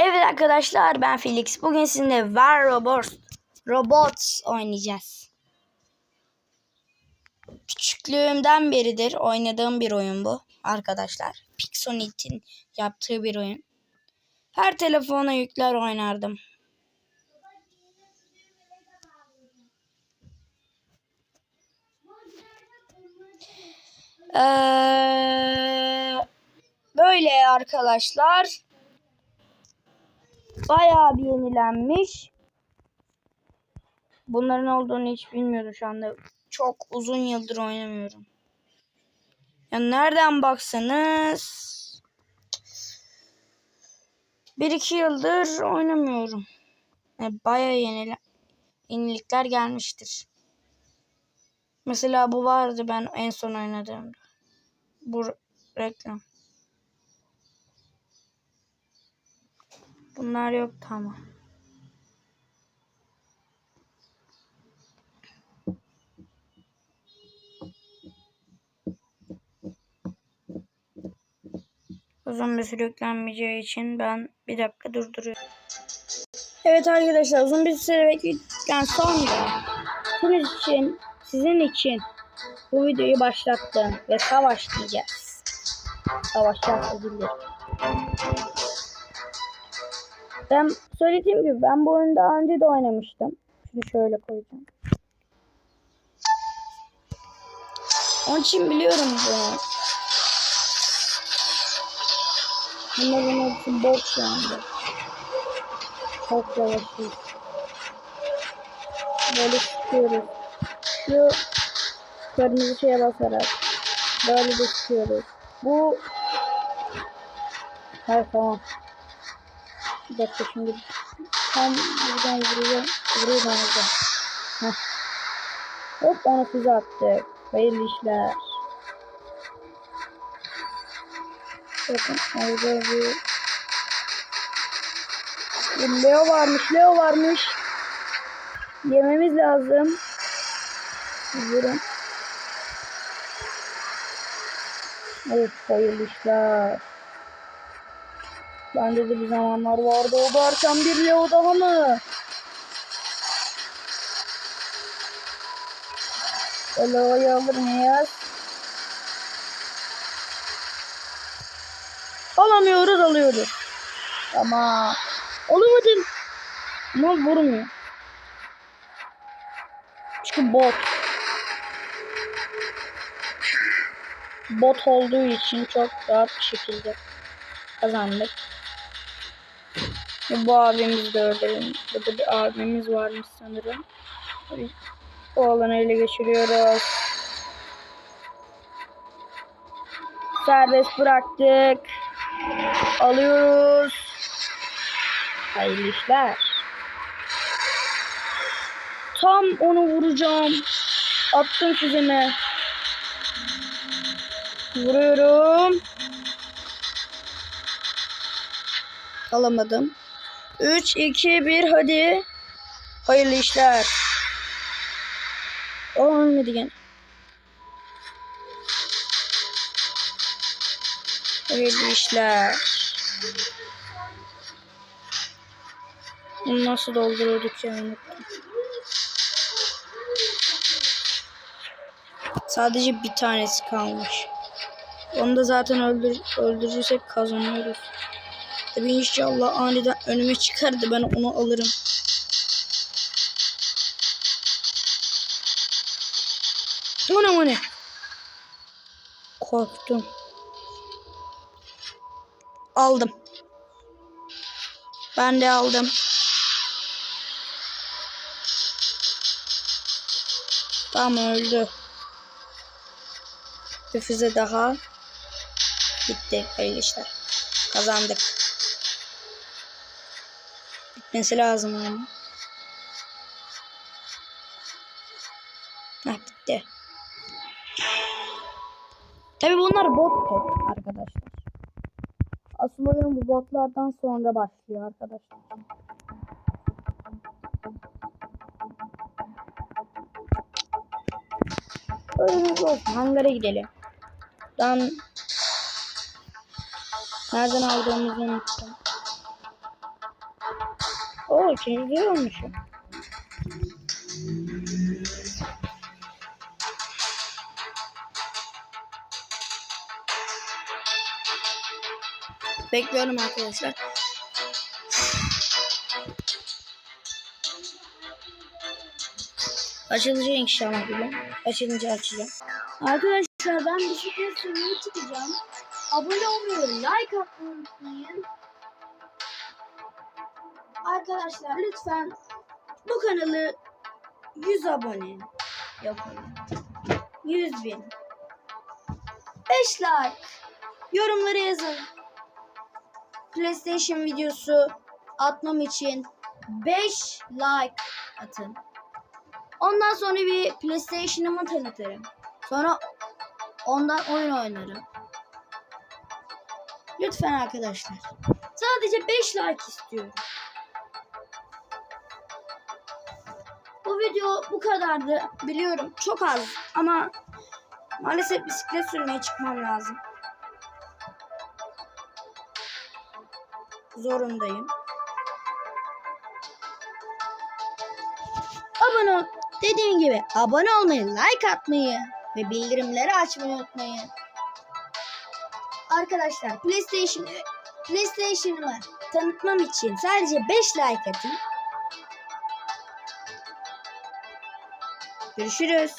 Evet arkadaşlar ben Felix. Bugün sizinle War Robots, Robots oynayacağız. Küçüklüğümden beridir oynadığım bir oyun bu arkadaşlar. Pixonit'in yaptığı bir oyun. Her telefona yükler oynardım. Ee, böyle arkadaşlar. Bayağı bir yenilenmiş. Bunların olduğunu hiç bilmiyorum şu anda. Çok uzun yıldır oynamıyorum. Ya nereden baksanız bir iki yıldır oynamıyorum. Yani bayağı yenile yenilikler gelmiştir. Mesela bu vardı ben en son oynadığımda. Bu reklam. Bunlar yok tamam. Uzun bir süre yüklenmeyeceği için ben bir dakika durduruyorum. Evet arkadaşlar uzun bir süre bekledikten sonra sizin için, sizin için bu videoyu başlattım ve savaş diyeceğiz. Özür dilerim. Ben söylediğim gibi ben bu oyunu daha önce de oynamıştım. Şunu şöyle koyacağım. Onun için biliyorum bunu. Bunların hepsi bot şu anda. Çok yavaşız. Böyle sıkıyoruz. Şu kırmızı şeye basarak. Böyle de sıkıyoruz. Bu Hayır tamam. Bir dakika şimdi tam buradan vuruyor. Vuruyor bana da. Heh. Hop ona füze attık. Hayırlı işler. Bakın orada bir bir Leo varmış, Leo varmış. Yememiz lazım. Vurun. Evet, hayırlı işler. Bende de bir zamanlar vardı. O da bir Leo daha mı? O Leo'yu alır mıyız? Alamıyoruz alıyoruz. Ama alamadım. Ama vurmuyor. Çünkü bot. Bot olduğu için çok rahat bir şekilde kazandık. Ve bu abimiz de öldürelim. Burada bir abimiz varmış sanırım. O alanı ele geçiriyoruz. Serbest bıraktık. Alıyoruz. Hayırlı işler. Tam onu vuracağım. Attım füzeme. Vuruyorum. Alamadım. 3, 2, 1 hadi. Hayırlı işler. O ölmedi gene. Hayırlı işler. Bunu nasıl dolduruyorduk ya unuttum. Sadece bir tanesi kalmış. Onu da zaten öldür öldürürsek kazanıyoruz. Tabii inşallah aniden önüme çıkardı ben onu alırım. O ne o ne? Korktum. Aldım. Ben de aldım. Tamam öldü. Bir füze daha. Bitti. İşler. Kazandık. Bitmesi lazım ama. Heh bitti. Tabi bunlar bottu arkadaşlar. Asıl oyun bu botlardan sonra başlıyor arkadaşlar. Oyunumuz olsun. Hangara gidelim. Ben nereden aldığımızı unuttum. Oo ikinci olmuşum. Bekliyorum arkadaşlar. Açılacak inşallah bile. Açılınca açacağım. Arkadaşlar ben bisiklet sürmeye çıkacağım. Abone olmayı, like atmayı unutmayın. Arkadaşlar lütfen bu kanalı 100 abone yapın. 100 bin. 5 like. Yorumlara yazın. PlayStation videosu atmam için 5 like atın. Ondan sonra bir PlayStation'ımı tanıtırım. Sonra ondan oyun oynarım. Lütfen arkadaşlar. Sadece 5 like istiyorum. Bu video bu kadardı. Biliyorum çok az ama maalesef bisiklet sürmeye çıkmam lazım. Zorundayım. Abone ol. Dediğim gibi abone olmayı, like atmayı ve bildirimleri açmayı unutmayın. Arkadaşlar PlayStation PlayStation'ımı tanıtmam için sadece 5 like atın. Görüşürüz.